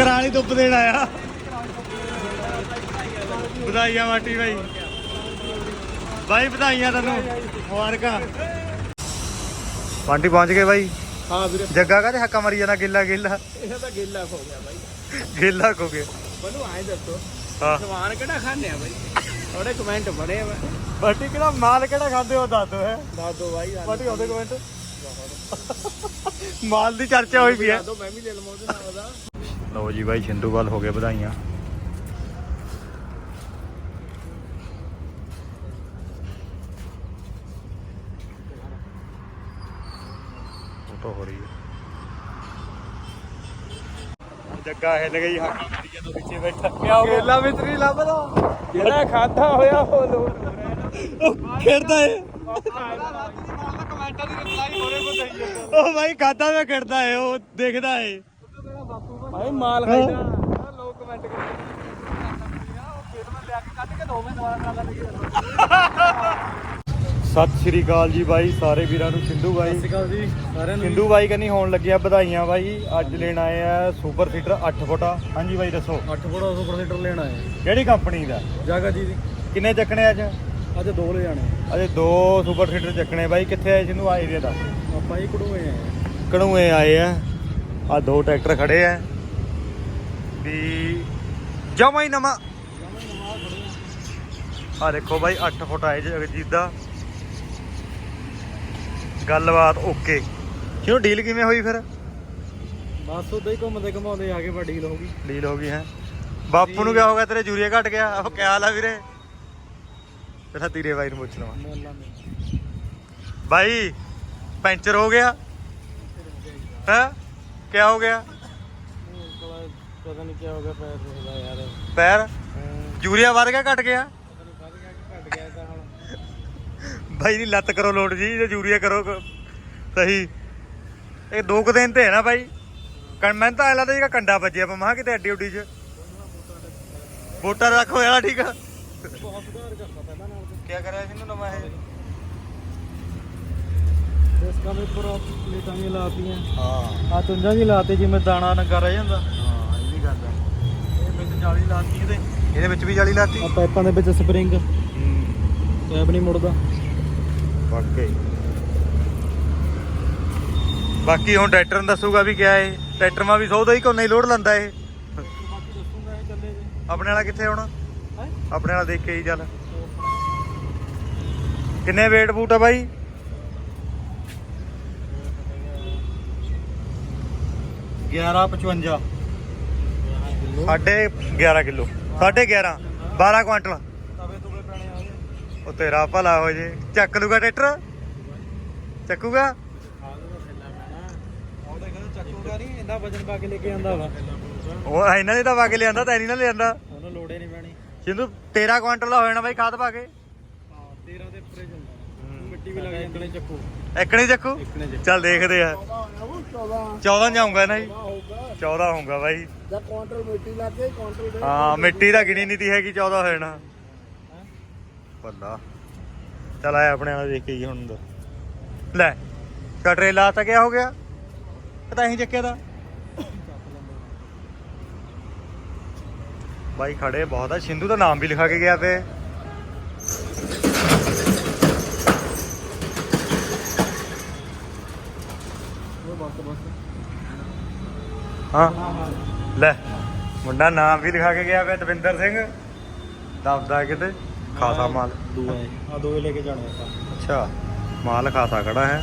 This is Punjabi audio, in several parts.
ਕਰਾਲੀ ਧੁੱਪ ਦੇਣ ਆਇਆ। ਵਧਾਈਆਂ ਮਾਟੀ ਭਾਈ ਭਾਈ ਵਧਾਈਆਂ ਤੈਨੂੰ। ਮੁਬਾਰਕਾਂ। ਪਾਂਟੀ ਪਹੁੰਚ ਗਏ ਭਾਈ ਹਾਂ ਵੀਰੇ। ਜੱਗਾ ਕਾਹਦੇ ਹੱਕਾ ਮਰੀ ਜਾਣਾ ਗਿੱਲਾ ਗਿੱਲਾ? ਇਹਨਾਂ ਦਾ ਗੇਲਾ ਹੋ ਗਿਆ ਬਾਈ। ਗਿੱਲਾ ਕੋ ਗਿਆ। ਮੈਨੂੰ ਆਏ ਦੱਸੋ ਹਾਂ। ਸਮਾਨ ਕਿਹੜਾ ਖਾਣੇ ਆ ਬਾਈ? ਥੋੜੇ ਕਮੈਂਟ ਬੜੇ ਆ ਬਾਟੀ ਕਿਹੜਾ ਮਾਲ ਕਿਹੜਾ ਖਾਂਦੇ ਹੋ ਦੱਸ ਦੋ ਹੈ। ਦੱਸ ਦੋ ਬਾਈ ਬਾਟੀ ਆਉਂਦੇ ਕਮੈਂਟ ਮਾਲ ਦੀ ਚਰਚਾ ਹੋਈ ਵੀ ਹੈ। ਮੈਂ ਵੀ ਲੈ ਲਵਾਂ ਉਹਦੇ ਨਾਲ ਦਾ ਲਓ ਜੀ ਬਾਈ ਛਿੰਦੂਵਾਲ ਹੋ ਗਏ ਵਧਾਈਆਂ। ਫੋਟੋ ਹੋ ਰਹੀ ਹੈ। ਜੱਗਾ ਹਿੱਲ ਗਈ ਹਾਕੀ ਬੈਠਾ। ਹੋ ਗੇਲਾ ਵਿੱਚ ਨਹੀਂ ਲੱਭਦਾ। ਜਿਹੜਾ ਖਾਦਾ ਹੋਇਆ ਉਹ ਉਹ ਖੇਡਦਾ ਏ। ਕਮੈਂਟਾਂ ਦੀ ਰਿਪਲਾਈ ਹੋਰੇ ਬਤਾਈ ਉਹ ਬਾਈ ਖਾਦਾ ਮੈਂ ਖੇਡਦਾ ਏ ਉਹ ਦੇਖਦਾ ਏ। ਭਾਈ ਮਾਲ ਖਾਈਦਾ ਲੋਕ ਕਮੈਂਟ ਕਰਦੇ ਦੋ ਸਤਿ ਸ਼੍ਰੀ ਅਕਾਲ ਜੀ ਬਾਈ ਸਾਰੇ ਵੀਰਾਂ ਨੂੰ ਸਿੰਧੂ ਬਾਈ। ਅਕਾਲ ਜੀ ਸਾਰਿਆਂ ਸਿੰਧੂ ਬਾਈ ਕੰਨੀ ਹੋਣ ਲੱਗਿਆ ਵਧਾਈਆਂ ਬਾਈ। ਅੱਜ ਲੈਣ ਆਏ ਆ ਸੁਪਰ ਸੀਟਰ 8 ਫੁੱਟਾ। ਹਾਂਜੀ ਬਾਈ ਦੱਸੋ। 8 ਫੁੱਟ ਸੁਪਰ ਸੀਟਰ ਲੈਣਾ ਹੈ ਕਿਹੜੀ ਕੰਪਨੀ ਦਾ? ਜਾਗਾ ਜੀ ਦੀ। ਕਿੰਨੇ ਚੱਕਣੇ ਅੱਜ? ਅੱਜ ਦੋ ਲੈ ਜਾਣੇ ਅਜੇ ਦੋ ਸੁਪਰ ਸੀਟਰ ਚੱਕਣੇ ਬਾਈ। ਕਿੱਥੇ ਆਏ ਸਿੰਧੂ? ਆ ਏਰੀਆ ਦਾ। ਆਪਾਂ ਹੀ ਕਢੋਏ ਆ। ਕਣੂਏ ਆਏ ਆ। ਆ ਦੋ ਟਰੈਕਟਰ ਖੜੇ ਆ। ਵੀ ਜਮਾ ਹੀ ਨਵਾਂ। ਆ ਦੇਖੋ ਬਾਈ 8 ਫੁੱਟ ਆਏ ਜਗਜੀਤ ਦਾ। ਗੱਲਬਾਤ ਓਕੇ। ਕਿਉਂ ਡੀਲ ਕਿਵੇਂ ਹੋਈ ਫਿਰ? ਬਸ ਉਦਾਂ ਹੀ ਘੁੰਮਦੇ ਘਮਾਉਂਦੇ ਆ ਕੇ ਬੜੀ ਡੀਲ ਹੋ ਗਈ। ਡੀਲ ਹੋ ਗਈ ਹੈ। ਬਾਪੂ ਨੂੰ ਕਿਆ ਹੋ ਗਿਆ ਤੇਰੇ ਜੂਰੀਆ ਘਟ ਗਿਆ? ਉਹ ਕਿਆ ਹਾਲ ਆ ਵੀਰੇ? ਪਹਿਲਾਂ ਤੀਰੇ ਬਾਈ ਨੂੰ ਪੁੱਛ ਲਵਾਂ। ਬਾਈ ਪੈਂਚਰ ਹੋ ਗਿਆ? ਹੈ? ਕਿਆ ਹੋ ਗਿਆ? ਪਤਾ ਨਹੀਂ ਕੀ ਹੋ ਗਿਆ ਪੈਰ ਰੁਕਦਾ ਯਾਰ। ਪੈਰ? ਜੂਰੀਆ ਵੱਧ ਗਿਆ ਘਟ ਗਿਆ? ਪਤਾ ਨਹੀਂ ਵੱਧ ਗਿਆ ਕਿ ਘਟ ਗਿਆ ਤਾਂ ਹੁਣ। ਬਾਈ ਦੀ ਲੱਤ ਕਰੋ ਲੋਡ ਜੀ ਜੇ ਜੂਰੀਆ ਕਰੋ ਕ- ਸਹੀ। ਇਹ ਦੋ ਕੁ ਦਿਨ ਤੇ ਹੈ ਨਾ ਬਾਈ। ਕਣ ਮੈਂ ਤਾਂ ਐ ਲੱਗਦਾ ਜਿਹੜਾ ਕੰਡਾ ਵੱਜਿਆ ਪਾ ਮਹਾ ਕਿਤੇ ਅੱਡੀ ਉੱਡੀ ਚ। ਵੋਟਰ ਰੱਖੋ ਯਾਰ ਠੀਕ ਆ। ਬਹੁਤ ਸੁਧਾਰ ਕਰਤਾ ਪਹਿਲਾਂ ਨਾਲ ਕੀ ਕਰਿਆ ਸੀ ਇਹਨੂੰ ਨਵਾਂ ਇਹ? ਇਸ ਕੰਮ ਉੱਪਰ ਪਲੇਟਾਂ ਵੀ ਲਾਤੀਆਂ। ਹਾਂ। ਆ ਚੁੰਝਾਂ ਵੀ ਲਾਤੇ ਜਿਵੇਂ ਦਾਣਾ ਨੰਗਾ ਰਹਿ ਜਾਂਦਾ ਹਾਂ। ਇਹ ਵੀ ਗੱਲ ਆ ਇਹ ਵਿੱਚ ਜਾਲੀ ਲਾਤੀ ਇਹਦੇ। ਇਹਦੇ ਵਿੱਚ ਵੀ ਜਾਲੀ ਲਾਤੀ? ਆ ਪਾਈਪਾਂ ਦੇ ਵਿੱਚ ਸਪਰਿੰਗ। ਹੂੰ। ਪੈਪ ਨਹੀਂ ਮੁੜਦਾ। ਵਾਕਈ ਬਾਕੀ ਹੁਣ ਟਰੈਕਟਰ ਨੂੰ ਦੱਸੂਗਾ ਵੀ ਕਿਆ ਇਹ। ਟਰੈਕਟਰ ਮਾ ਵੀ ਸੌਦਾ ਹੀ ਕੋਨੇ ਲੋਡ ਲੰਦਾ ਇਹ। ਆਪਣੇ ਵਾਲਾ ਕਿੱਥੇ ਆਉਣਾ ਹੈ? ਆਪਣੇ ਵਾਲਾ ਦੇਖ ਕੇ ਹੀ ਚੱਲ। ਕਿੰਨੇ weight ਬੂਟ ਆ ਬਾਈ? ਗਿਆਰਾਂ 55 ਸਾਢੇ 11 ਕਿਲੋ। ਸਾਢੇ 11 12 ਕੁਆਂਟਲ। ਤਵੇ ਤੁਵੇ ਪੈਣੇ ਆ ਗਏ ਉਹ ਤੇਰਾ ਭਲਾ ਹੋ ਜੇ। ਚੱਕ ਲੂਗਾ ਟਰੈਕਟਰ? ਚੱਕੂਗਾ? ਚੱਕੂਗਾ ਨਹੀਂ ਇੰਨਾ ਵਜਨ ਪਾ ਕੇ ਲੈ ਕੇ ਆਂਦਾ ਵਾ। ਉਹ ਇਹਨਾਂ ਨੇ ਤਾਂ ਪਾ ਕੇ ਲਿਆਂਦਾ ਤੈਨੂੰ ਨਾ ਲਿਆਂਦਾ ਉਹਨੂੰ ਲੋੜੇ ਨਹੀਂ ਪੈਣੀ। ਸਿੰਧੂ 13 ਕੁਆਂਟਲ ਦਾ ਹੋ ਜਾਣਾ ਬਾਈ ਖਾਦ ਪਾ ਕੇ। ਹਾਂ 13 ਦੇ ਉੱਪਰੇ ਜਾਂਦਾ ਮਿੱਟੀ ਵੀ ਲੱਗ ਜਾਂਦੀ ਨੇ ਚੱਕੂ। ਚੱਲ ਦੇਖਦੇ ਆ। 14 14 ਜਾਊਂਗਾ ਨਾ ਜੀ। ਹੋਊਗਾ। 14 ਹੋਊਗਾ ਬਾਈ। ਜਾਂ ਕਾਉਂਟਰ ਮਿੱਟੀ ਲਾ ਕੇ ਕਾਉਂਟਰ ਦੇ ਹਾਂ ਮਿੱਟੀ ਦਾ ਗਿਣੀ ਨਹੀਂ ਤੀ ਹੈਗੀ 14 ਹੋ? ਜਾਣਾ ਬੱਲਾ ਚੱਲ ਆਇਆ ਆਪਣੇ ਵਾਲਾ ਦੇਖ ਕੇ ਜੀ ਹੁਣ ਦਾ ਲੈ ਕਟਰੇ ਲਾ ਤਾਂ ਗਿਆ ਹੋ ਗਿਆ? ਪਤਾ ਹੀ ਚੱਕਿਆ ਦਾ ਬਾਈ ਖੜੇ ਬਹੁਤ ਆ ਸਿੰਧੂ ਦਾ ਨਾਮ ਵੀ ਲਿਖਾ ਕੇ ਗਿਆ ਤੇ। ਬਸ ਬਸ। ਹਾਂ। ਹਾਂ ਹਾਂ ਲੈ ਮੁੰਡਾ ਨਾਮ ਵੀ ਲਿਖਾ ਕੇ ਗਿਆ ਵੇ ਦਵਿੰਦਰ ਸਿੰਘ। ਦਬਦਾ ਕਿਤੇ ਖਾਸਾ ਮਾਲ। ਦੂਆ ਆ ਦੋਏ ਲੈ ਕੇ ਜਾਣੇ ਆਪਾਂ। ਅੱਛਾ ਮਾਲ ਖਾਸਾ ਖੜਾ ਹੈ।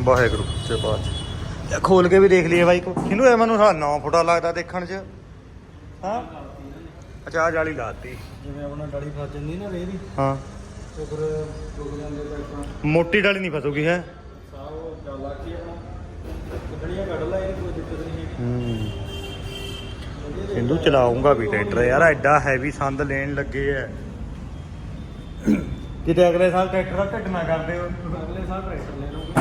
ਵਾਹਿਗੁਰੂ ਚ ਬਾਤ ਇਹ ਖੋਲ ਕੇ ਵੀ ਦੇਖ ਲਈਏ ਬਾਈ ਕੋ ਕਿਨੂੰ ਇਹ ਮੈਨੂੰ ਸਾਲਾ 9 ਫੁੱਟਾ ਲੱਗਦਾ ਦੇਖਣ ਚ? ਹਾਂ? ਅੱਛਾ ਆਹ ਜਾਲੀ ਲਾਤੀ। ਜਿਵੇਂ ਆਪਣਾ ਡਾਲੀ ਫਸ ਜਾਂਦੀ ਨਾ ਰੇਹ ਹਾਂ। ਤੇ ਫਿਰ ਰੁਕ ਜਾਂਦੇ ਟਰੈਕਟਰ ਮੋਟੀ ਡਾਲੀ ਨਹੀਂ ਫਸੂਗੀ ਹੈ? ਸਾਹ ਉਹ ਚੱਲ ਆ ਕੀ ਆਪਣਾ ਕੱਢਣੀਆਂ ਕੱਢ ਲਾ ਇਹ ਕੋਈ ਦਿੱਕਤ ਨਹੀਂ ਹੈਗੀ ਹੂੰ। ਸਿੰਧੂ ਚਲਾਉਂਗਾ ਵੀ ਟਰੈਕਟਰ ਯਾਰ ਐਡਾ ਹੈਵੀ ਸੰਦ ਲੈਣ ਲੱਗੇ ਐ। ਕਿਤੇ ਅਗਲੇ ਸਾਲ ਟਰੈਕਟਰ ਦਾ ਢਿੱਡ ਨਾ ਕਰਦੇ ਹੋ ਅਗਲੇ ਸਾਲ ਟਰੈਕਟਰ ਲੈ ਲਵਾਂਗੇ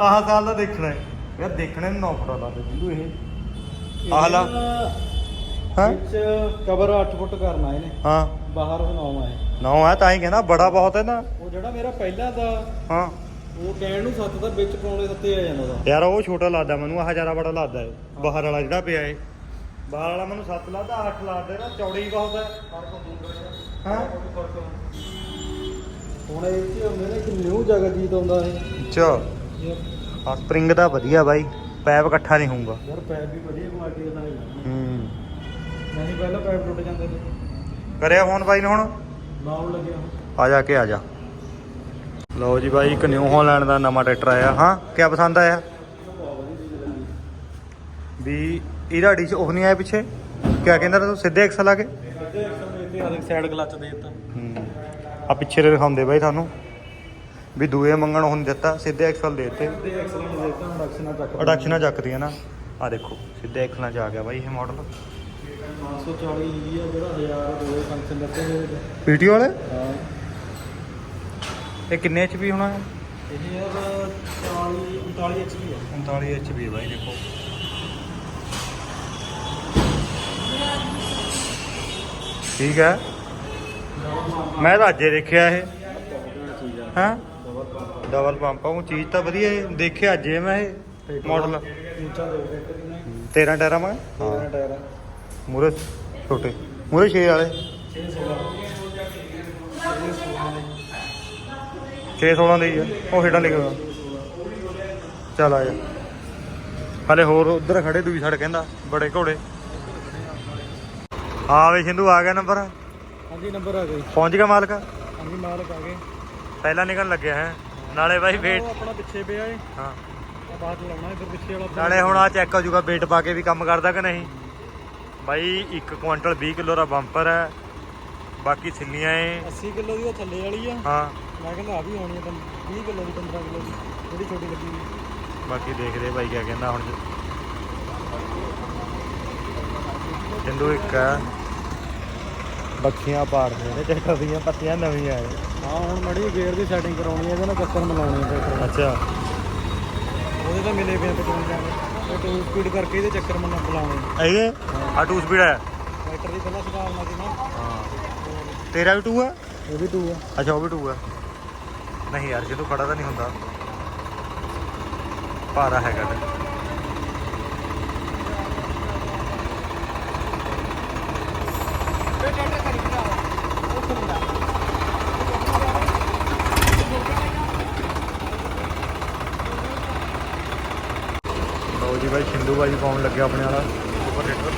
ਆਹ ਸਾਲ ਦਾ ਦੇਖਣਾ ਹੈ ਯਾਰ ਦੇਖਣੇ ਨੂੰ 9 ਫੁੱਟਾ ਲੱਗਦਾ ਸਿੰਧੂ ਇਹ। ਆਹ ਲਾ। ਹਾਂ? ਵਿੱਚ ਕਵਰ 8 ਫੁੱਟ ਕਰਨਾ ਇਹਨੇ ਹਾਂ। ਬਾਹਰ ਬਣਾਉਣਾ ਹੈ 9 ਹੈ ਤਾਂ ਹੀ ਕਹਿੰਦਾ ਬੜਾ ਬਹੁਤ ਹੈ ਨਾ। ਉਹ ਜਿਹੜਾ ਮੇਰਾ ਪਹਿਲਾਂ ਦਾ ਹਾਂ। ਉਹ ਕਹਿਣ ਨੂੰ ਸੱਤ ਦਾ ਵਿੱਚ ਪਾਉਣੇ ਸੱਤੇ ਆ ਜਾਂਦਾ ਦਾ ਯਾਰ ਉਹ ਛੋਟਾ ਲੱਗਦਾ ਮੈਨੂੰ ਆਹ ਜ਼ਿਆਦਾ ਬੜਾ ਲੱਗਦਾ ਏ। ਬਾਹਰ ਵਾਲਾ ਜਿਹੜਾ ਪਿਆ ਏ। ਬਾਹਰ ਵਾਲਾ ਮੈਨੂੰ 7 ਲੱਗਦਾ 8 ਲੱਗਦਾ ਨਾ ਚੌੜੀ ਬਹੁਤ ਹੈ। ਹਾਂ। ਹੁਣ ਇਹ ਚ ਹੁੰਦੇ ਨੇ ਕਿ ਨਿਊ ਜਗ੍ਹਾ ਜੀਤ ਆਉਂਦਾ ਇਹ ਅੱਛਾ। ਆ ਸਪਰਿੰਗ ਦਾ ਵਧੀਆ ਬਾਈ। ਪੈਪ ਇਕੱਠਾ ਨਹੀਂ ਹੋਊਗਾ। ਯਾਰ ਪੈਪ ਵੀ ਵਧੀਆ ਕੁਆਲਿਟੀ ਦਾ ਨਹੀਂ ਹੂੰ ਨਹੀਂ ਪਹਿਲਾਂ ਪੈਪ ਟੁੱਟ ਜਾਂਦੇ ਨੇ ਕਰਿਆ ਫੋਨ ਬਾਈ ਨੇ ਹੁਣ? ਨਾਮ ਲੱਗਿਆ। ਆ ਜਾ ਕੇ ਆ ਜਾ। ਲਓ ਜੀ ਬਾਈ ਇੱਕ ਨਿਊ ਹਾਲੈਂਡ ਦਾ ਨਵਾਂ ਟਰੈਕਟਰ ਆਇਆ। ਹਾਂ ਕਿਆ ਪਸੰਦ ਆਇਆ? ਵੀ ਇਹਦਾ ਡੀਸ਼ ਉਹ ਨਹੀਂ ਆਇਆ ਪਿੱਛੇ? ਕਿਆ ਕਹਿੰਦਾ ਤਾ? ਸਿੱਧੇ ਐਕਸਲ ਆ ਕੇ ਸਿੱਧੇ ਐਕਸਲ ਦੇ ਤੇ ਸਾਈਡ ਕਲਚ ਦੇ ਦਿੱਤਾ ਆ। ਪਿੱਛੇ ਦੇ ਦਿਖਾਉਂਦੇ ਬਾਈ ਤੁਹਾਨੂੰ। ਵੀ ਦੂਏ ਮੰਗਣ ਨਹੀਂ ਦਿੱਤਾ ਸਿੱਧੇ ਐਕਸਲ ਦੇ ਦਿੱਤੇ। ਸਿੱਧੇ ਐਕਸਲ ਨੂੰ ਦੇ ਦਿੱਤਾ ਹੁਣ ਐਕਸਲਾਂ ਚੱਕ ਅਡਕਸ਼ਨਾਂ ਚੱਕਦੀਆਂ ਨਾ। ਆ ਦੇਖੋ ਸਿੱਧੇ ਐਕਸਲਾਂ ਚ ਆ ਗਿਆ ਬਾਈ ਇਹ ਮਾਡਲ 540 ਹੀ ਆ ਜਿਹੜਾ 1000 ਦੋਏ ਫੰਕਸ਼ਨ ਦਿੱਤੇ ਹੋਏ ਨੇ ਪੀਟੀ ਵਾਲੇ? ਹਾਂ। ਇਹ ਕਿੰਨੇ ਐਚਪੀ ਹੋਣਾ? ਹੈ ਇਹ ਯਾਰ 40 39 ਐਚਪੀ ਆ। 39 ਐਚਪੀ ਬਾਈ ਦੇਖੋ। ਠੀਕ ਹੈ। ਮੈਂ ਤਾਂ ਅੱਜੇ ਦੇਖਿਆ ਇਹ। ਹਾਂ? ਡਬਲ ਪੰਪ ਉਹ ਚੀਜ਼ ਤਾਂ ਵਧੀਆ ਹੈ ਦੇਖਿਆ ਅੱਜੇ ਮੈਂ ਇਹ ਮਾਡਲ ਉੱਚਾ ਦੇ ਟਰੈਕਟਰ ਦੀ ਨੇ 13 ਟਾਇਰਾਂ ਮੈਂ? ਹਾਂ। ਟਾਇਰ। ਆ ਮੂਰੇ ਛੋਟੇ ਮੂਰੇ 6 ਵਾਲੇ। 6 16 6 16 ਦੇ ਹੀ ਆ ਉਹ ਹੇਠਾਂ ਲਿਖਿਆ ਹੋਇਆ ਚੱਲ ਆ ਜਾ। ਹਲੇ ਹੋਰ ਉਧਰ ਖੜੇ ਦੂਜੀ ਸੜ ਕਹਿੰਦਾ ਬੜੇ ਘੋੜੇ। ਹਾਂ ਵੇ ਸਿੰਧੂ ਆ ਗਿਆ ਨੰਬਰ ਹਾਂਜੀ ਨੰਬਰ ਆ ਗਈ ਪਹੁੰਚ ਗਿਆ ਮਾਲਕ? ਹਾਂਜੀ ਮਾਲਕ ਆ ਗਏ। ਪਹਿਲਾਂ ਨਿਕਲਣ ਲੱਗਿਆ ਹੈ। ਨਾਲੇ ਬਾਈ ਵੇਟ ਆਪਣਾ ਪਿੱਛੇ ਪਿਆ ਏ। ਹਾਂ। ਆ ਬਾਅਦ ਲਾਉਣਾ ਇਧਰ ਪਿੱਛੇ ਵਾਲਾ ਨਾਲੇ ਹੁਣ ਆ ਚੈੱਕ ਹੋ ਜਾਊਗਾ ਵੇਟ ਪਾ ਕੇ ਵੀ ਕੰਮ ਕਰਦਾ ਕਿ ਨਹੀਂ। ਬਾਈ 1 ਕੁਇੰਟਲ 20 ਕਿਲੋ ਦਾ ਬੰਪਰ ਹੈ। ਬਾਕੀ ਛਿੱਲੀਆਂ ਏ। 80 ਕਿਲੋ ਦੀ ਉਹ ਥੱਲੇ ਵਾਲੀ ਆ। ਹਾਂ। ਮੈਂ ਕਹਿੰਦਾ ਆ ਵੀ ਹੋਣੀ ਆ 20 ਕਿਲੋ ਦੀ 15 ਕਿਲੋ ਦੀ ਜਿਹੜੀ ਛੋਟੀ ਲੱਗੀ ਹੋਈ ਬਾਕੀ ਦੇਖਦੇ ਬਾਈ ਕਿਆ ਕਹਿੰਦਾ ਹੁਣ। ਸਿੰਧੂ ਇੱਕ ਹੈ। ਬੱਖੀਆਂ ਪਾੜਦੇ ਨੇ ਟਰੈਕਟਰ ਦੀਆਂ ਪੱਤੀਆਂ ਨਵੀਆਂ ਆਏ ਹਾਂ ਹੁਣ ਮੜੀ ਗੇਅਰ ਦੀ ਸੈਟਿੰਗ ਕਰਾਉਣੀ ਹੈ ਇਹਦੇ ਨਾਲ ਚੱਕਰ ਮਿਲਾਉਣੇ ਆ ਟਰੈਕਟਰ ਅੱਛਾ। ਉਹਦੇ ਤਾਂ ਮਿਲੇ ਪਟੂਨ ਜਾਂਦੇ ਉਹ ਟੂ ਸਪੀਡ ਕਰਕੇ ਇਹਦੇ ਚੱਕਰ ਮਿਲਾ ਬੁਲਾਉਣੇ ਇਹ? ਆ 2 ਸਪੀਡ ਹੈ ਟਰੈਕਟਰ ਦੀ ਪਹਿਲਾਂ ਸੁਧਾਰਨਾ ਸੀ ਨਾ। ਹਾਂ। ਤੇਰਾ ਵੀ 2 ਹੈ ਇਹ ਵੀ ਟੂ ਆ। ਅੱਛਾ ਉਹ ਵੀ 2 ਹੈ ਨਹੀਂ ਯਾਰ ਜਦੋਂ ਖੜਾ ਤਾਂ ਨਹੀਂ ਹੁੰਦਾ। ਭਾਰਾ ਹੈਗਾ ਤੇ ਲਓ ਜੀ ਬਾਈ ਪਾਉਣ ਲੱਗਿਆ ਆਪਣੇ ਵਾਲਾ। ਸੁਪਰ ਹੀਟਰ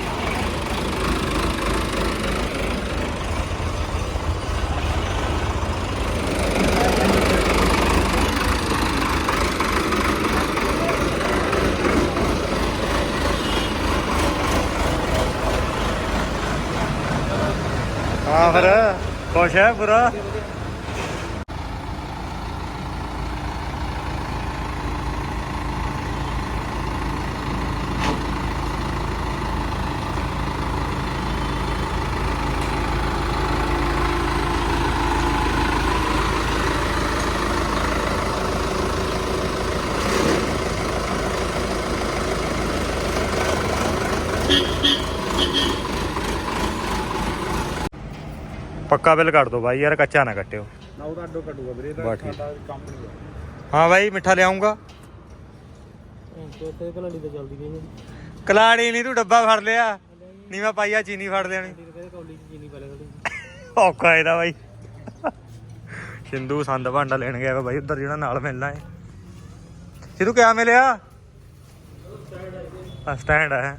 ਹਾਂ ਫਿਰ ਖੁਸ਼ ਹੈ ਪੂਰਾ? ਪੱਕਾ ਬਿੱਲ ਕੱਟ ਦੋ ਬਾਈ ਯਾਰ ਕੱਚਾ ਨਾ ਕੱਟਿਓ। ਨਾ ਉਹਦਾ ਅੱਡੋ ਵੀਰੇ ਇਹਦਾ ਹਾਂ। ਬਾਈ ਮਿੱਠਾ ਲਿਆਉਂਗਾ ਤੇ ਕਲਾੜੀ ਤਾਂ ਚੱਲਦੀ ਗਈ ਕਲਾੜੀ ਨਹੀਂ ਤੂੰ ਡੱਬਾ ਫੜ ਲਿਆ। ਨਹੀਂ ਮੈਂ ਪਾਈਆ ਚੀਨੀ ਫੜ ਲੈਣੀ ਤੇ ਕਹਿੰਦੇ ਕੌਲੀ ਚ ਚੀਨੀ ਪਾ ਲੈ ਥੋੜੀ ਔਖਾ ਇਹਦਾ ਬਾਈ। ਸਿੰਧੂ ਸੰਦ ਭਾਂਡਾ ਲੈਣ ਗਿਆ ਵਾ ਬਾਈ ਉਧਰ ਜਿਹੜਾ ਨਾਲ ਮਿਲਣਾ ਹੈ ਸਿੱਧੂ ਕਿਆ ਮਿਲਿਆ? ਆ ਸਟੈਂਡ ਹੈ।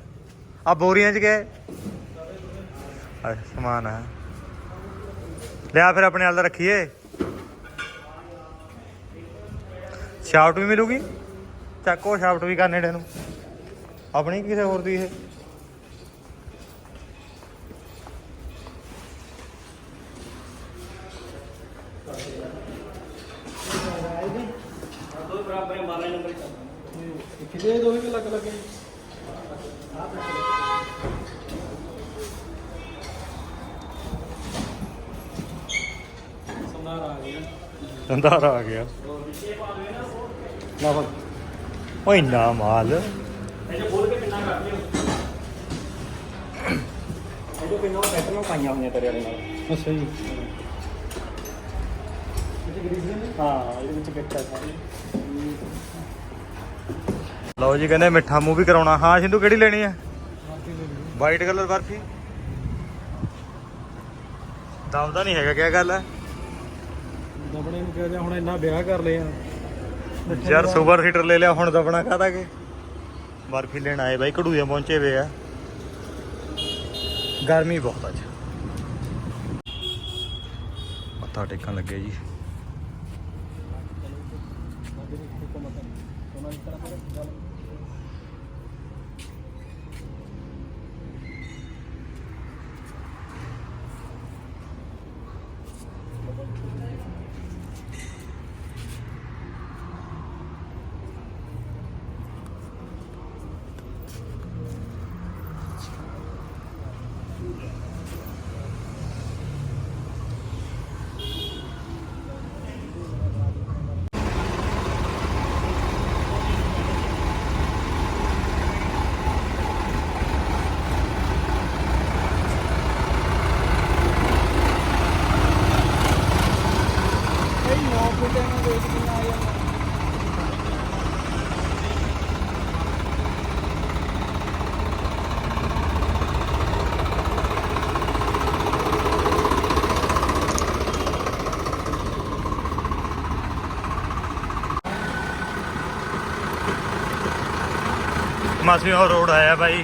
ਆ ਬੋਰੀਆਂ ਚ ਗਏ। ਆ ਸਮਾਨ ਹੈ ਲਿਆ ਫਿਰ ਆਪਣੇ ਹਾਲ ਦਾ ਰੱਖੀਏ। ਸ਼ਾਫਟ ਵੀ ਮਿਲੂਗੀ। ਚੱਕੋ ਸ਼ਾਫਟ ਵੀ ਕਰ ਨੇੜੇ ਨੂੰ। ਆਪਣੀ ਕਿਸੇ ਹੋਰ ਦੀ ਇਹ? ਬਰਾਬਰ ਮਾਰੇ ਨੰਬਰ ਕਿਤੇ ਦੋ ਵੀ ਲੱਗ ਲੱਗੇ ਸੰਦਾਰ ਆ ਗਿਆ। ਅੰਦਾਰਾ ਆ ਗਿਆ। ਨਾ ਫੜ ਓਏ ਨਾ ਮਾਲ। ਇਹ ਬੋਲ ਕੇ ਕਿੰਨਾ ਕਰ ਲਿਓ ਇਹ ਜੋ ਕਿੰਨਾ ਪੈਟਰਨਾਂ ਪਾਈਆਂ ਹੋਈਆਂ ਤੇਰੇ ਵਾਲੇ ਨਾਲ ਅੱਛਾ ਜੀ। ਹਾਂ ਇਹਦੇ ਵਿੱਚ ਕਿੱਟਾ ਸਾਰੀ। ਲਓ ਜੀ ਕਹਿੰਦੇ ਮਿੱਠਾ ਮੂੰਹ ਵੀ ਕਰਾਉਣਾ। ਹਾਂ ਸਿੰਧੂ ਕਿਹੜੀ ਲੈਣੀ ਹੈ ਵਾਈਟ ਕਲਰ ਬਰਫੀ। ਦਮਦਾ ਨਹੀਂ ਹੈਗਾ ਕਿਆ ਗੱਲ ਹੈ ਦਬਣੇ ਨੂੰ ਕਹਿੰਦੇ ਹੁਣ ਇੰਨਾ ਵਿਆਹ ਕਰ ਲਿਆ। ਯਾਰ ਸੁਪਰ ਹੀਟਰ ਲੈ ਲਿਆ ਹੁਣ ਦਬਣਾ ਕਾਹਦਾ ਕੇ ਬਰਫੀ ਲੈਣ ਆਏ ਬਾਈ ਘੜੂਏ ਪਹੁੰਚੇ ਵੇ ਆ। ਗਰਮੀ ਬਹੁਤ ਅੱਜ। ਮੱਥਾ ਟੇਕਣ ਲੱਗੇ ਜੀ। ਮਾਸੀ ਹੋਰ ਰੋਡ ਆਇਆ ਬਾਈ।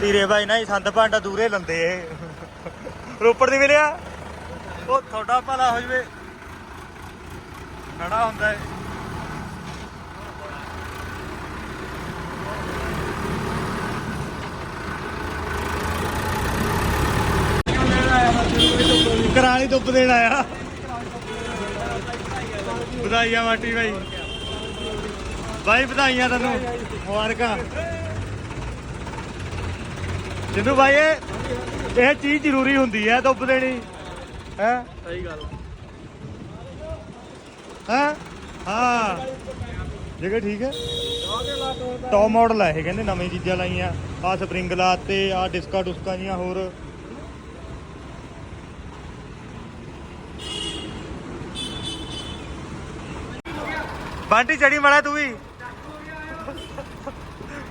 ਧੀਰੇ ਬਾਈ ਨਾ ਹੀ ਸੰਦ ਭਾਂਡਾ ਦੂਰੇ ਲੰਦੇ ਇਹ। ਰੋਪੜ ਦੀ ਮਿਲਿਆ? ਉਹ ਤੁਹਾਡਾ ਭਲਾ ਹੋ ਜਵੇ। ਖੜਾ ਹੁੰਦਾ ਹੈ ਕਰਾਲੀ ਧੁੱਪ ਦੇਣ ਆਇਆ। ਵਧਾਈਆਂ ਮਾਟੀ ਬਾਈ। ਬਾਈ ਵਧਾਈਆਂ ਤੈਨੂੰ। ਮੁਬਾਰਕਾਂ। ਜਿੰਦੂ ਬਾਈ ਇਹ ਇਹ ਚੀਜ਼ ਜ਼ਰੂਰੀ ਹੁੰਦੀ ਹੈ ਧੁੱਪ ਦੇਣੀ। ਹੈ? ਸਹੀ ਗੱਲ ਹੈ? ਹਾਂ। ਜਗ੍ਹਾ ਠੀਕ ਹੈ। ਲਾ ਟੌਪ ਮਾਡਲ ਹੈ ਇਹ ਕਹਿੰਦੇ ਨਵੀਂ ਚੀਜ਼ਾਂ ਲਾਈਆਂ। ਆ ਸਪਰਿੰਗ ਲਾਤੇ ਆ ਡਿਸਕਾ ਡੁਸਕਾ ਜੀਆਂ ਹੋਰ। ਬਾਂਟੀ ਚੜੀ ਮੜਾ ਤੂੰ ਵੀ।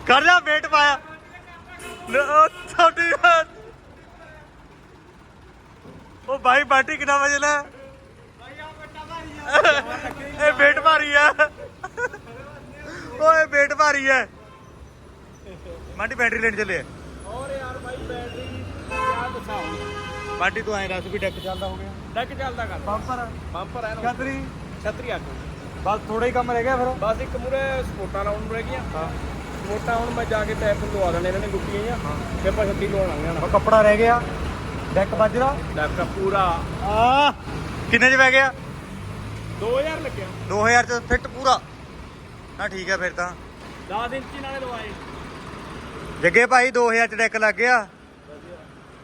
ਕਰ ਜਾ ਵੇਟ ਪਾਇਆ। ਲੈ, ਉਹ ਤੁਹਾਡੀ ਬਾਤ। ਉਹ ਭਾਈ ਬਾਂਟੀ ਕਿੰਨਾ ਵਜੇ ਲੈ? ਇਹ ਵੇਟ ਭਾਰੀ ਆ। ਓਏ ਵੇਟ ਭਾਰੀ ਹੈ ਮਾਂਟੀ ਬੈਟਰੀ ਲੈਣ ਚੱਲੇ ਆ। ਹੋਰ ਯਾਰ ਬਾਈ ਬੈਟਰੀ ਕਿਆ ਦਿਖਾਉਂ ਮਾਂਟੀ ਤੂੰ ਐਂ ਦੱਸ ਵੀ ਡੈਕ ਚੱਲਦਾ ਹੋ ਗਿਆ। ਡੱਕ ਚੱਲਦਾ ਕਰ। ਬੰਪਰ ਬੰਪਰ ਹੈ ਨਾ ਛਤਰੀ? ਛਤਰੀ ਆ ਬਸ ਥੋੜਾ ਹੀ ਕੰਮ ਰਹਿ ਗਿਆ ਫਿਰ। ਬਸ ਇੱਕ ਮੂਰੇ ਸਪੋਰਟਾਂ ਲਾਉਣ ਨੂੰ ਰਹਿ ਗਈਆਂ। ਹਾਂ। ਸਪੋਰਟਾਂ ਹੁਣ ਮੈਂ ਜਾ ਕੇ ਟੈਪ ਲਵਾ ਦੇਣੇ ਇਹਨਾਂ ਨੇ ਗੁੱਟੀਆਂ ਜਾਂ ਫਿਰ ਆਪਾਂ ਛੱਤੀ ਲਵਾਉਣਾ ਜਾਣਾ। ਕੱਪੜਾ ਰਹਿ ਗਿਆ। ਡੈਕ ਵੱਜਦਾ ਡੱਕ ਪੂਰਾ। ਆ। ਕਿੰਨੇ ਚ ਪੈ ਗਿਆ? 2000 ਲੱਗਿਆ। 2000 ਚ ਫਿੱਟ ਪੂਰਾ। ਨਾ ਠੀਕ ਹੈ ਫਿਰ ਤਾਂ। 10 ਇੰਚੀ ਨਾਲੇ ਲਵਾਏ। ਜੱਗੇ ਭਾਈ 2000 ਚ ਡੈਕ ਲੱਗ ਗਿਆ।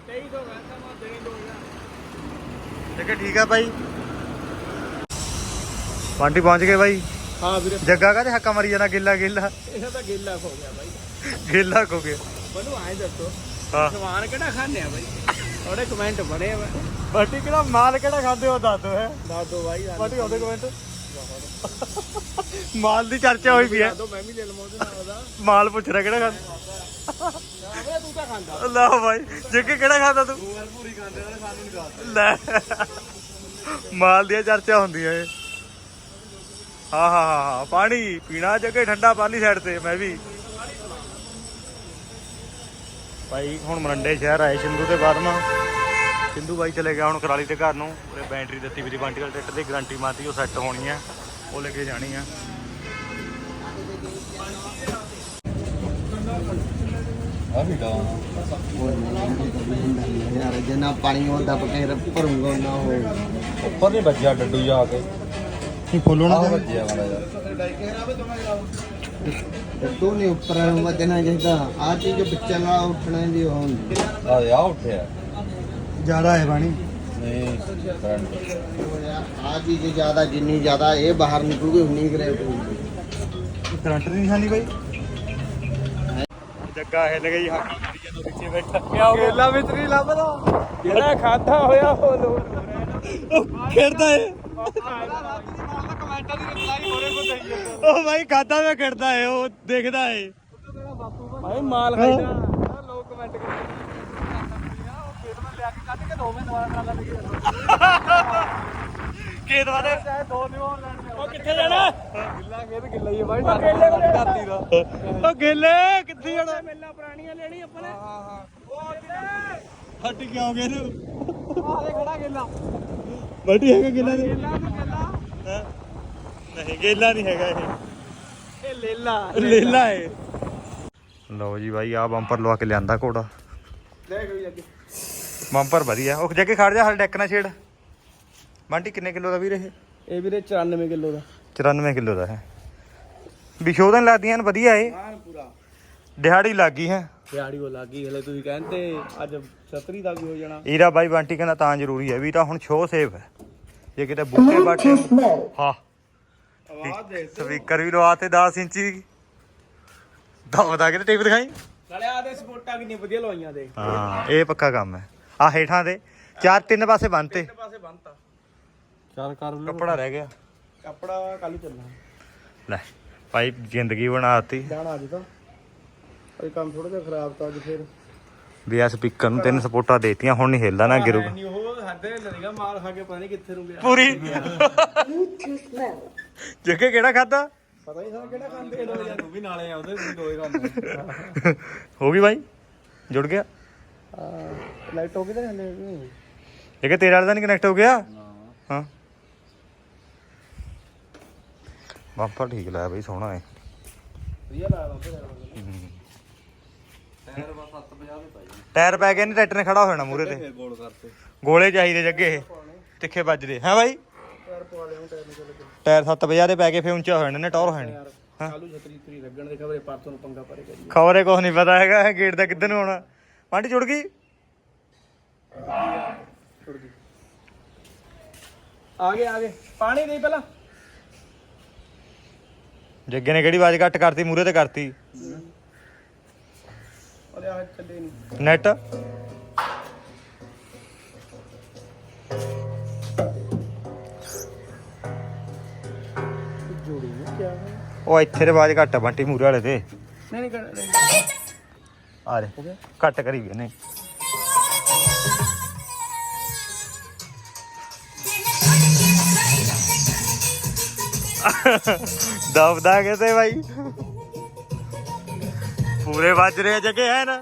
2300 ਕਹਿੰਦਾ ਮੈਂ ਦੇਣੀ 2000 ਜੱਗੇ ਠੀਕ ਹੈ ਭਾਈ। ਪਾਂਟੀ ਪਹੁੰਚ ਗਏ ਭਾਈ। ਹਾਂ ਵੀਰੇ। ਜੱਗਾ ਕਾਹਦੇ ਹੱਕਾ ਮਰੀ ਜਾਣਾ ਗਿੱਲਾ ਗਿੱਲਾ? ਇਹਨਾਂ ਦਾ ਗੇਲਾ ਹੋ ਗਿਆ ਬਾਈ। ਗਿੱਲਾ ਹੋ ਗਿਆ। ਮੈਨੂੰ ਆਏ ਦੱਸੋ। ਹਾਂ। ਸਮਾਨ ਕਿਹੜਾ ਖਾਣੇ ਆ ਬਾਈ? ਥੋੜੇ ਕਮੈਂਟ ਬਣੇ ਆ ਬਾਟੀ ਕਿਹੜਾ ਮਾਲ ਕਿਹੜਾ ਖਾਂਦੇ ਹੋ ਦੱਸ ਦੋ ਹੈ। ਦੱਸ ਦੋ ਬਾਈ ਬਾਟੀ ਉਹਦੇ ਕਮੈਂਟ ਮਾਲ ਦੀ ਚਰਚਾ ਹੋਈ ਪਈ ਹੈ। ਦੱਸ ਦੋ ਮੈਂ ਵੀ ਲੈ ਲਵਾਂ ਉਹਦੇ ਨਾਲ ਮਾਲ ਪੁੱਛ ਰਿਹਾ ਕਿਹੜਾ ਖਾਂਦਾ? ਆਵੇ ਤੂੰ ਤਾਂ ਖਾਂਦਾ। ਲੈ ਭਾਈ ਜੱਗੇ ਕਿਹੜਾ ਖਾਂਦਾ ਤੂੰ? ਪੂਰੀ ਖਾਂਦੇ ਨੇ ਸਾਨੂੰ ਨਹੀਂ ਖਾਂਦਾ ਲੈ। ਮਾਲ ਦੀਆਂ ਚਰਚਾ ਹੁੰਦੀਆਂ ਏ ਹਾਂ ਹਾਂ ਹਾਂ ਹਾਂ ਪਾਣੀ ਪੀਣਾ ਜੱਗੇ ਠੰਡਾ ਪਾਣੀ ਸਾਈਡ ਤੇ ਮੈਂ ਵੀ। ਭਾਈ ਹੁਣ ਮਰੰਡੇ ਸ਼ਹਿਰ ਆਏ ਸਿੰਧੂ ਤੇ ਬਾਦਮਾ ਸਿੰਧੂ ਬਾਈ ਚਲੇ ਗਿਆ ਹੁਣ ਕਰਾਲੀ ਤੇ ਘਰ ਨੂੰ। ਉਹਨੇ ਬੈਟਰੀ ਦਿੱਤੀ ਵੀ ਦੀ ਬੰਟੀਕਲ ਟਿੱਟ ਦੀ ਗਾਰੰਟੀ ਮਾਤੀ ਉਹ ਸੈੱਟ ਹੋਣੀ ਆ। ਉਹ ਲੈ ਕੇ ਜਾਣੀ ਆ। ਯਾਰ ਜਿੰਨਾ ਪਾਣੀ ਹੁੰਦਾ ਬਗੈਰ ਭਰੂੰਗਾ ਨਾ ਹੋ ਉੱਪਰ ਨਹੀਂ ਵੱਜਿਆ ਡੱਡੂ ਜਾ ਕੇ। ਕੀ ਖੋਲੋ ਆਹ ਵੱਜਿਆ ਮਾੜਾ ਜਿਹਾ। ਤੂੰ ਨਹੀਂ ਉੱਪਰ ਵਧਣਾ ਚਾਹੀਦਾ। ਆ ਚੀਜ਼ ਬੱਚਾ ਨਾਲ ਉੱਠਣਾ ਦੀ ਉਹ ਹੁੰਦੀ ਆ ਆ ਉੱਠਿਆ। ਜ਼ਿਆਦਾ ਹੈ ਪਾਣੀ। ਨਹੀਂ ਕਰੰਟ ਆ ਚੀਜ਼ ਜ਼ਿਆਦਾ ਜਿੰਨੀ ਜ਼ਿਆਦਾ ਇਹ ਬਾਹਰ ਨਿਕਲੂਗੀ ਉਨੀ ਗ੍ਰੈਵਿਟੀ ਹੋਊਗੀ। ਕਰੰਟ ਦੀ ਨਿਸ਼ਾਨੀ ਬਾਈ। ਜੱਗਾ ਹਿੱਲ ਗਈ ਹਾਕੀ ਮਾਰੀ ਜਦੋਂ ਪਿੱਛੇ ਬੈਠਾ ਕਿਆ ਹੋ। ਕੇਲਾ ਵਿੱਚ ਨਹੀਂ ਲੱਭਦਾ। ਜਿਹੜਾ ਖਾਦਾ ਹੋਇਆ ਉਹ ਹੋ ਉਹ ਖੇਡਦਾ ਏ। ਕਮੈਂਟ ਕਮੈਂਟਾਂ ਦੀ ਰਿਪਲਾਈ ਹੋਰੇ ਕੋ ਦੇਈ ਜਾਂਦਾ ਉਹ ਬਾਈ ਖਾਦਾ ਮੈਂ ਖੜਦਾ ਏ ਉਹ ਦੇਖਦਾ ਏ। ਭਾਈ ਮਾਲ ਖਾਈਦਾ ਆਹ ਲੋਕ ਕਮੈਂਟ ਕਰਦੇ ਖੇਤ ਕੇ ਕੱਢ ਕੇ ਦੋਵੇਂ ਖੇਤ ਦੋ ਨਹੀਂ ਹੋਣ ਲੈਣ ਉਹ ਕਿੱਥੇ ਜਾਣਾ? ਗਿੱਲਾ ਖੇਤ ਗਿੱਲਾ ਹੀ ਹੈ ਭਾਈ ਕੇਲੇ ਕੋਲੇ ਧਰਤੀ ਦਾ। ਉਹ ਗੇਲੇ ਕਿੱਥੇ ਜਾਣਾ? ਮੇਲਾ ਪੁਰਾਣੀਆਂ ਲੈਣੀ ਆਪਾਂ ਨੇ। ਹਾਂ ਹਾਂ। ਉਹ ਹੱਟ ਕਿਉਂ ਗਏ ਨੂੰ ਆਲੇ ਖੜਾ ਗੇਲਾ। ਬਲਟੀ ਹੈਗਾ ਗੇਲਾ ਦੇ ਗੇਲਾ ਨੂੰ ਗੇਲਾ। ਹੈਂ? ਨਹੀਂ ਗੇਲਾ ਨਹੀਂ ਹੈਗਾ ਇਹ। ਇਹ ਲੇਲਾ। ਲੇਲਾ ਏ ਲਓ ਜੀ ਬਾਈ ਆ ਬੰਪਰ ਲਵਾ ਕੇ ਲਿਆਂਦਾ ਘੋੜਾ। ਲੈ ਗਈ ਅੱਗੇ। ਬੰਪਰ ਵਧੀਆ। ਉਹ ਜੱਗੇ ਖੜ ਜਾ ਹਲ ਡੈਕ ਨਾ ਛੇੜ। ਬੰਟੀ ਕਿੰਨੇ ਕਿਲੋ ਦਾ ਵੀਰ ਇਹ? ਇਹ ਵੀਰੇ 94 ਕਿਲੋ ਦਾ। 94 ਕਿਲੋ ਦਾ ਹੈ। ਵਿਸ਼ੋਧਨ ਲੱਗਦੀਆਂ ਨੇ ਵਧੀਆ ਏ ਹਾਂ ਪੂਰਾ। ਦਿਹਾੜੀ ਲੱਗ ਹੈ। ਦਿਹਾੜੀ ਉਹ ਲੱਗੀ ਹਲੇ ਤੁਸੀਂ ਕਹਿੰਦੇ ਅੱਜ 36 ਦਾ ਵੀ ਹੋ ਜਾਣਾ। ਇਹਦਾ ਬਾਈ ਬੰਟੀ ਕਹਿੰਦਾ ਤਾਂ ਜ਼ਰੂਰੀ ਹੈ ਵੀ ਤਾਂ ਹੁਣ ਸ਼ੋ ਸੇਫ ਹੈ। ਜੇ ਕਿਤੇ ਬੁੱਕੇ ਬਾਟੇ ਹਾਂ। ਆਵਾਜ਼ ਦੇ ਸਪੀਕਰ ਵੀ ਲਵਾਤੇ 10 ਇੰਚੀ ਦਵਦਾ ਕਿਤੇ ਟੇਪ ਦਿਖਾਈ? ਨਾਲੇ ਆ ਦੇ ਸਪੋਰਟਾਂ ਕਿੰਨੀ ਵਧੀਆ ਲਵਾਈਆਂ ਦੇ ਹਾਂ ਇਹ ਪੱਕਾ ਕੰਮ ਹੈ। ਆ ਹੇਠਾਂ ਦੇ। ਚਾਰ ਤਿੰਨ ਪਾਸੇ ਬੰਨਤੇ ਪਾਸੇ ਕਰ ਕੱਪੜਾ ਰਹਿ ਗਿਆ। ਕੱਪੜਾ ਕੱਲ ਹੀ ਚੱਲਣਾ। ਲੈ ਭਾਈ ਜ਼ਿੰਦਗੀ ਬਣਾਤੀ ਜਾਣਾ ਅੱਜ ਤਾਂ। ਇਹ ਕੰਮ ਥੋੜਾ ਜਿਹਾ ਖਰਾਬ ਤਾਂ ਅੱਜ ਫੇਰ। ਵੀ ਆ ਸਪੀਕਰ ਨੂੰ ਤਿੰਨ ਸਪੋਰਟਾਂ ਦੇਤੀਆਂ ਹੁਣ ਨਹੀਂ ਹਿੱਲਦਾ ਨਾ ਗਿਰੂਗਾ ਨਹੀਂ ਉਹ ਹੱਦੇ ਲੜੀਗਾ ਮਾਰ ਖਾ ਕੇ ਪਤਾ ਨਹੀਂ ਕਿੱਥੇ ਨੂੰ ਗਿਆ। ਪੂਰੀ। ਜੱਗੇ ਕਿਹੜਾ ਖਾਦਾ? ਪਤਾ ਨਹੀਂ ਸਾਨੂੰ ਕਿਹੜਾ ਖਾਂਦੇ ਲੋਕ। ਯਾਰ ਤੂੰ ਵੀ ਨਾਲੇ ਆ ਉਹਦੇ ਵੀ ਦੋਏ ਖਾਂਦੇ ਹੋ ਗਈ ਬਾਈ? ਜੁੜ ਗਿਆ? ਲਾਈਟ ਹੋ ਗਈ ਤਾਂ ਹਲੇ ਨਹੀਂ ਜੱਗੇ ਤੇਰੇ ਵਾਲੇ ਦਾ ਨਹੀਂ ਕਨੈਕਟ ਹੋ ਗਿਆ? ਹਾਂ। ਬੰਪਰ ਠੀਕ ਲਾਇਆ ਬਈ ਸੋਹਣਾ ਹੈ। ਵਧੀਆ ਲੱਗਦਾ ਉਹਦੇ ਟਾਇਰ ਬਸ 750 ਦੇ ਪਾਈ ਟਾਇਰ ਪੈ ਗਏ ਨੇ ਟਰੈਕਟਰ ਨੇ ਖੜਾ ਹੋ ਜਾਣਾ ਮੂਰੇ ਤੇ। ਗੋਲ ਕਰਤੇ। ਗੋਲੇ ਚਾਹੀਦੇ ਜੱਗੇ। ਇਹ ਤਿੱਖੇ ਵੱਜਦੇ। ਹੈ ਬਾਈ? ਟਾਇਰ ਪਵਾ ਲਿਆ ਟਾਇਰ ਨੂੰ ਚੱਲ ਟਾਇਰ 750 ਦੇ ਪੈ ਕੇ ਫੇ ਉੱਚਾ ਹੋ ਜਾਣੇ ਨੇ ਟੌਰ ਹੋ ਜਾਣੀ। ਯਾਰ ਕਾਲੂ ਛਤਰੀ ਤਰੀ ਲੱਗਣ ਦੇ ਖਬਰੇ ਪਰਸੋਂ ਨੂੰ ਪੰਗਾ ਪਰੇ ਕਰੀ ਖਬਰੇ ਕੁਝ ਨਹੀਂ ਪਤਾ ਹੈਗਾ ਗੇਟ ਦਾ ਕਿੱਧਰ ਨੂੰ ਆਉਣਾ। ਪਾਂਟੀ ਜੁੜ ਗਈ? ਛੁੱਟ ਗਈ। ਆ ਗਏ ਆ ਗਏ। ਪਾਣੀ ਦੇ ਪਹਿਲਾਂ। ਜੱਗੇ ਨੇ ਕਿਹੜੀ ਆਵਾਜ਼ ਘੱਟ ਕਰਤੀ ਮੂਰੇ ਤੇ ਕਰਤੀ। ਨੈਟ? ਉਹ ਇੱਥੇ ਦੇ ਆਵਾਜ਼ ਘੱਟ ਆ ਬੰਟੀ ਮੂਰੇ ਵਾਲੇ ਤੇ ਨਹੀਂ ਨਹੀਂ ਕਰ- ਆ ਰੇ ਘੱਟ ਕਰੀ ਵੀ ਨਹੀਂ ਦਬਦਾ ਕਿਤੇ ਬਾਈ? ਪੂਰੇ ਵੱਜ ਰਹੇ ਆ ਜੱਗੇ ਹੈ ਨਾ